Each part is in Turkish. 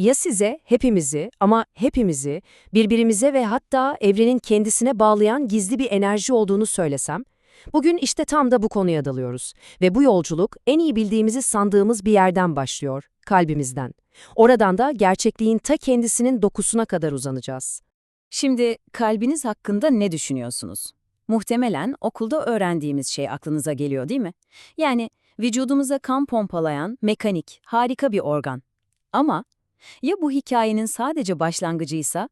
Ya size, hepimizi ama hepimizi birbirimize ve hatta evrenin kendisine bağlayan gizli bir enerji olduğunu söylesem? Bugün işte tam da bu konuya dalıyoruz ve bu yolculuk en iyi bildiğimizi sandığımız bir yerden başlıyor, kalbimizden. Oradan da gerçekliğin ta kendisinin dokusuna kadar uzanacağız. Şimdi kalbiniz hakkında ne düşünüyorsunuz? Muhtemelen okulda öğrendiğimiz şey aklınıza geliyor değil mi? Yani vücudumuza kan pompalayan, mekanik, harika bir organ. Ama ya bu hikayenin sadece başlangıcıysa?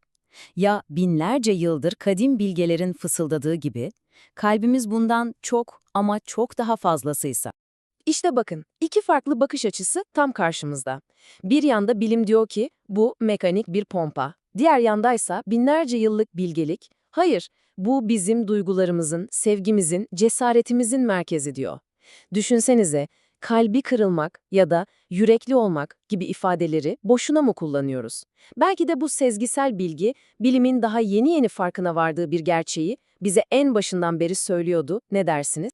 Ya binlerce yıldır kadim bilgelerin fısıldadığı gibi, kalbimiz bundan çok ama çok daha fazlasıysa? İşte bakın, iki farklı bakış açısı tam karşımızda. Bir yanda bilim diyor ki bu mekanik bir pompa. Diğer yandaysa binlerce yıllık bilgelik, hayır bu bizim duygularımızın, sevgimizin, cesaretimizin merkezi diyor. Düşünsenize, kalbi kırılmak ya da yürekli olmak gibi ifadeleri boşuna mı kullanıyoruz? Belki de bu sezgisel bilgi, bilimin daha yeni yeni farkına vardığı bir gerçeği bize en başından beri söylüyordu, ne dersiniz?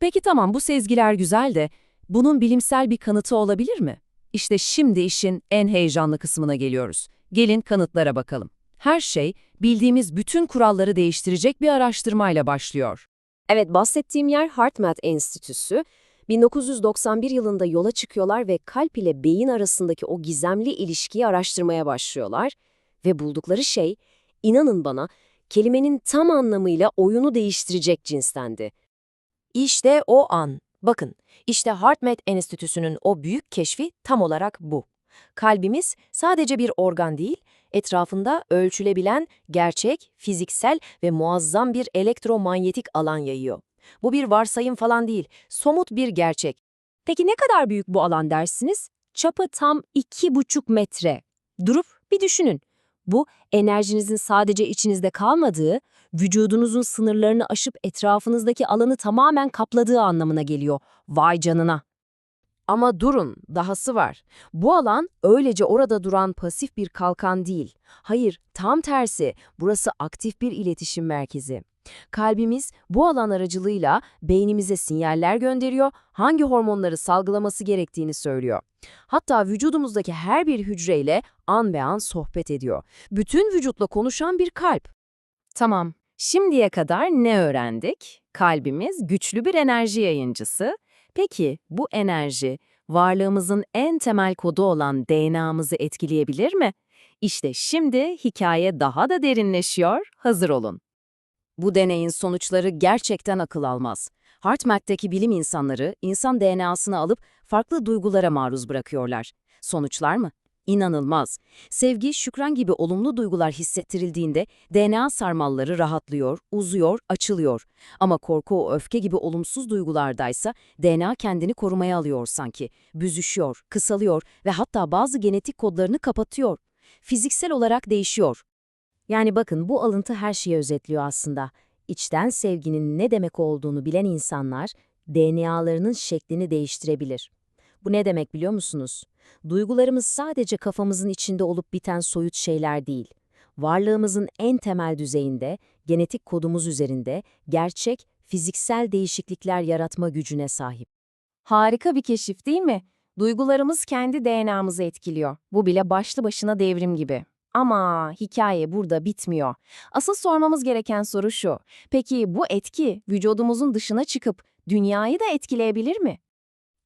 Peki tamam bu sezgiler güzel de bunun bilimsel bir kanıtı olabilir mi? İşte şimdi işin en heyecanlı kısmına geliyoruz. Gelin kanıtlara bakalım. Her şey bildiğimiz bütün kuralları değiştirecek bir araştırmayla başlıyor. Evet, bahsettiğim yer HeartMath Enstitüsü. 1991 yılında yola çıkıyorlar ve kalp ile beyin arasındaki o gizemli ilişkiyi araştırmaya başlıyorlar. Ve buldukları şey, inanın bana, kelimenin tam anlamıyla oyunu değiştirecek cinstendi. İşte o an. Bakın, işte HeartMath Enstitüsü'nün o büyük keşfi tam olarak bu. Kalbimiz sadece bir organ değil, etrafında ölçülebilen, gerçek, fiziksel ve muazzam bir elektromanyetik alan yayıyor. Bu bir varsayım falan değil, somut bir gerçek. Peki ne kadar büyük bu alan dersiniz? Çapı tam 2,5 metre. Durup bir düşünün. Bu enerjinizin sadece içinizde kalmadığı, vücudunuzun sınırlarını aşıp etrafınızdaki alanı tamamen kapladığı anlamına geliyor. Vay canına. Ama durun, dahası var. Bu alan öylece orada duran pasif bir kalkan değil. Hayır, tam tersi. Burası aktif bir iletişim merkezi. Kalbimiz bu alan aracılığıyla beynimize sinyaller gönderiyor, hangi hormonları salgılaması gerektiğini söylüyor. Hatta vücudumuzdaki her bir hücreyle an be an sohbet ediyor. Bütün vücutla konuşan bir kalp. Tamam, şimdiye kadar ne öğrendik? Kalbimiz güçlü bir enerji yayıncısı. Peki bu enerji varlığımızın en temel kodu olan DNA'mızı etkileyebilir mi? İşte şimdi hikaye daha da derinleşiyor, hazır olun. Bu deneyin sonuçları gerçekten akıl almaz. HeartMath'teki bilim insanları insan DNA'sını alıp farklı duygulara maruz bırakıyorlar. Sonuçlar mı? İnanılmaz. Sevgi, şükran gibi olumlu duygular hissettirildiğinde DNA sarmalları rahatlıyor, uzuyor, açılıyor. Ama korku, öfke gibi olumsuz duygulardaysa DNA kendini korumaya alıyor sanki. Büzüşüyor, kısalıyor ve hatta bazı genetik kodlarını kapatıyor. Fiziksel olarak değişiyor. Yani bakın bu alıntı her şeyi özetliyor aslında. İçten sevginin ne demek olduğunu bilen insanlar DNA'larının şeklini değiştirebilir. Bu ne demek biliyor musunuz? Duygularımız sadece kafamızın içinde olup biten soyut şeyler değil. Varlığımızın en temel düzeyinde, genetik kodumuz üzerinde gerçek, fiziksel değişiklikler yaratma gücüne sahip. Harika bir keşif değil mi? Duygularımız kendi DNA'mızı etkiliyor. Bu bile başlı başına devrim gibi. Ama hikaye burada bitmiyor. Asıl sormamız gereken soru şu. Peki bu etki vücudumuzun dışına çıkıp dünyayı da etkileyebilir mi?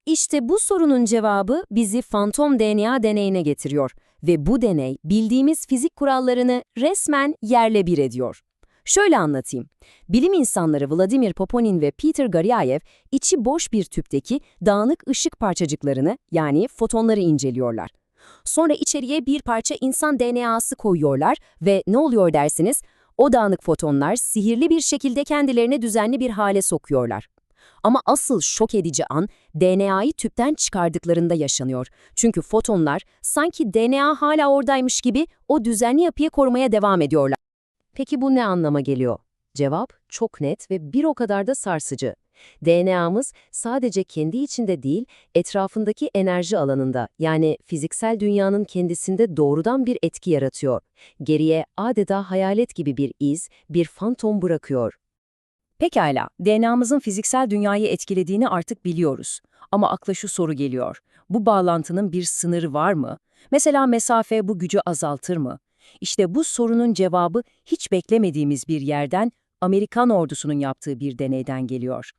İşte bu sorunun cevabı bizi fantom DNA deneyine getiriyor ve bu deney bildiğimiz fizik kurallarını resmen yerle bir ediyor. Şöyle anlatayım. Bilim insanları Vladimir Poponin ve Peter Garyaev içi boş bir tüpteki dağınık ışık parçacıklarını yani fotonları inceliyorlar. Sonra içeriye bir parça insan DNA'sı koyuyorlar ve ne oluyor dersiniz? O dağınık fotonlar sihirli bir şekilde kendilerini düzenli bir hale sokuyorlar. Ama asıl şok edici an DNA'yı tüpten çıkardıklarında yaşanıyor. Çünkü fotonlar sanki DNA hala oradaymış gibi o düzenli yapıyı korumaya devam ediyorlar. Peki bu ne anlama geliyor? Cevap çok net ve bir o kadar da sarsıcı. DNA'mız sadece kendi içinde değil, etrafındaki enerji alanında yani fiziksel dünyanın kendisinde doğrudan bir etki yaratıyor. Geriye adeta hayalet gibi bir iz, bir fantom bırakıyor. Pekala, DNA'mızın fiziksel dünyayı etkilediğini artık biliyoruz. Ama akla şu soru geliyor. Bu bağlantının bir sınırı var mı? Mesela mesafe bu gücü azaltır mı? İşte bu sorunun cevabı hiç beklemediğimiz bir yerden Amerikan ordusunun yaptığı bir deneyden geliyor.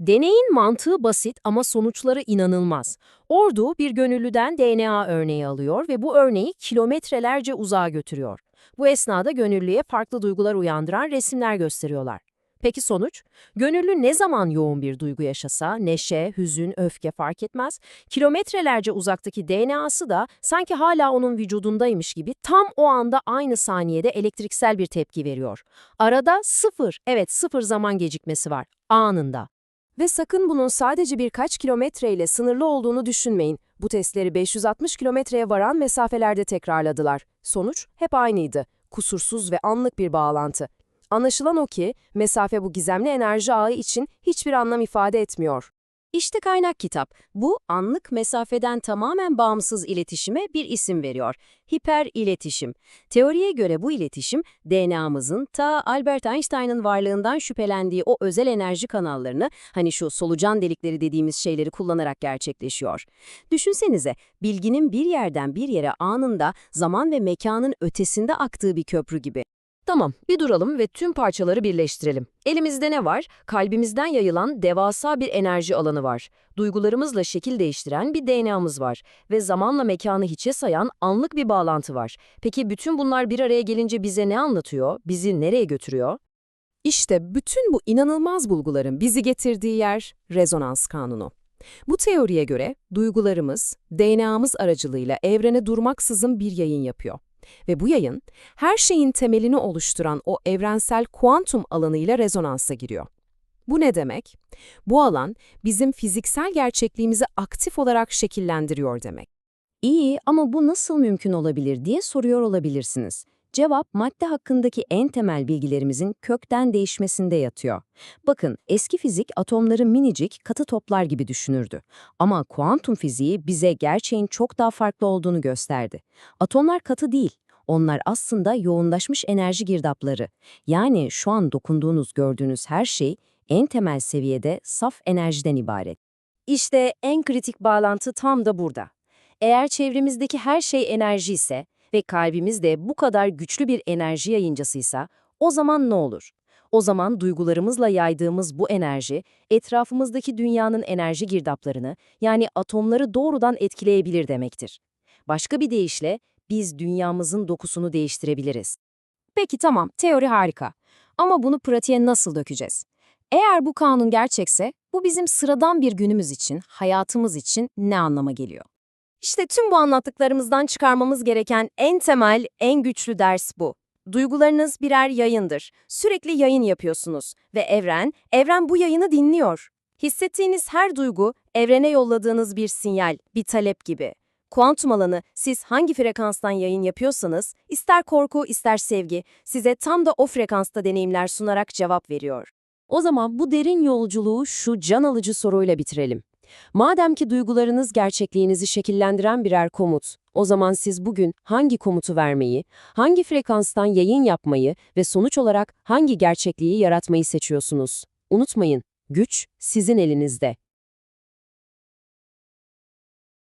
Deneyin mantığı basit ama sonuçları inanılmaz. Ordu bir gönüllüden DNA örneği alıyor ve bu örneği kilometrelerce uzağa götürüyor. Bu esnada gönüllüye farklı duygular uyandıran resimler gösteriyorlar. Peki sonuç? Gönüllü ne zaman yoğun bir duygu yaşasa, neşe, hüzün, öfke fark etmez, kilometrelerce uzaktaki DNA'sı da sanki hala onun vücudundaymış gibi tam o anda aynı saniyede elektriksel bir tepki veriyor. Arada sıfır, evet sıfır zaman gecikmesi var, anında. Ve sakın bunun sadece birkaç kilometreyle sınırlı olduğunu düşünmeyin. Bu testleri 560 kilometreye varan mesafelerde tekrarladılar. Sonuç hep aynıydı. Kusursuz ve anlık bir bağlantı. Anlaşılan o ki, mesafe bu gizemli enerji ağı için hiçbir anlam ifade etmiyor. İşte kaynak kitap. Bu anlık mesafeden tamamen bağımsız iletişime bir isim veriyor. Hiper iletişim. Teoriye göre bu iletişim DNA'mızın ta Albert Einstein'ın varlığından şüphelendiği o özel enerji kanallarını, hani şu solucan delikleri dediğimiz şeyleri kullanarak gerçekleşiyor. Düşünsenize, bilginin bir yerden bir yere anında zaman ve mekanın ötesinde aktığı bir köprü gibi. Tamam, bir duralım ve tüm parçaları birleştirelim. Elimizde ne var? Kalbimizden yayılan devasa bir enerji alanı var. Duygularımızla şekil değiştiren bir DNA'mız var. Ve zamanla mekanı hiçe sayan anlık bir bağlantı var. Peki bütün bunlar bir araya gelince bize ne anlatıyor? Bizi nereye götürüyor? İşte bütün bu inanılmaz bulguların bizi getirdiği yer rezonans kanunu. Bu teoriye göre duygularımız, DNA'mız aracılığıyla evrene durmaksızın bir yayın yapıyor. Ve bu yayın, her şeyin temelini oluşturan o evrensel kuantum alanıyla rezonansa giriyor. Bu ne demek? Bu alan bizim fiziksel gerçekliğimizi aktif olarak şekillendiriyor demek. İyi ama bu nasıl mümkün olabilir diye soruyor olabilirsiniz. Cevap madde hakkındaki en temel bilgilerimizin kökten değişmesinde yatıyor. Bakın eski fizik atomları minicik katı toplar gibi düşünürdü. Ama kuantum fiziği bize gerçeğin çok daha farklı olduğunu gösterdi. Atomlar katı değil. Onlar aslında yoğunlaşmış enerji girdapları. Yani şu an dokunduğunuz, gördüğünüz her şey en temel seviyede saf enerjiden ibaret. İşte en kritik bağlantı tam da burada. Eğer çevremizdeki her şey enerji ise ve kalbimiz de bu kadar güçlü bir enerji yayıncısıysa, o zaman ne olur? O zaman duygularımızla yaydığımız bu enerji, etrafımızdaki dünyanın enerji girdaplarını, yani atomları doğrudan etkileyebilir demektir. Başka bir deyişle, biz dünyamızın dokusunu değiştirebiliriz. Peki tamam, teori harika. Ama bunu pratiğe nasıl dökeceğiz? Eğer bu kanun gerçekse, bu bizim sıradan bir günümüz için, hayatımız için ne anlama geliyor? İşte tüm bu anlattıklarımızdan çıkarmamız gereken en temel, en güçlü ders bu. Duygularınız birer yayındır. Sürekli yayın yapıyorsunuz ve evren, evren bu yayını dinliyor. Hissettiğiniz her duygu, evrene yolladığınız bir sinyal, bir talep gibi. Kuantum alanı, siz hangi frekanstan yayın yapıyorsanız, ister korku, ister sevgi, size tam da o frekansta deneyimler sunarak cevap veriyor. O zaman bu derin yolculuğu şu can alıcı soruyla bitirelim. Madem ki duygularınız gerçekliğinizi şekillendiren birer komut, o zaman siz bugün hangi komutu vermeyi, hangi frekanstan yayın yapmayı ve sonuç olarak hangi gerçekliği yaratmayı seçiyorsunuz? Unutmayın, güç sizin elinizde.